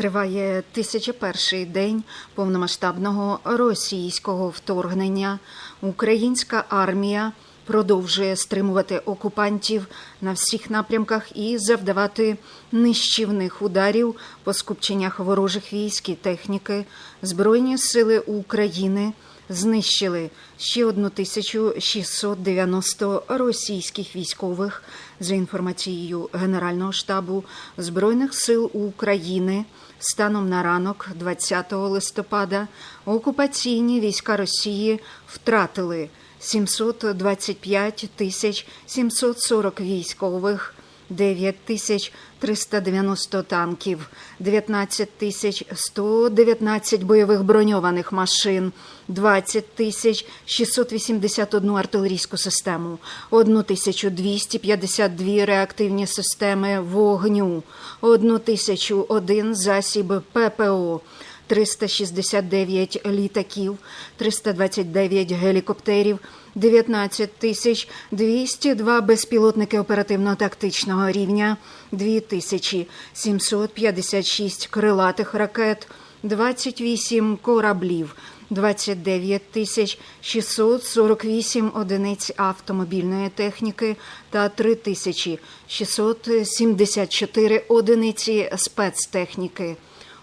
Триває 1001 день повномасштабного російського вторгнення. Українська армія продовжує стримувати окупантів на всіх напрямках і завдавати нищівних ударів по скупченнях ворожих військ і техніки. Збройні сили України знищили ще 1690 російських військових за інформацією Генерального штабу Збройних сил України. Станом на ранок, 20 листопада, окупаційні війська Росії втратили 725 тисяч 740 військових, 9 тисяч 390 танків, 19 тисяч 119 бойових броньованих машин, 20 тисяч 681 артилерійську систему, 1252 реактивні системи вогню, 1001 засіб ППО, 369 літаків, 329 гелікоптерів, 19 тисяч 202 безпілотники оперативно-тактичного рівня, 2756 крилатих ракет, 28 кораблів, 29 тисяч 648 одиниць автомобільної техніки та 3 тисячі 674 одиниці спецтехніки.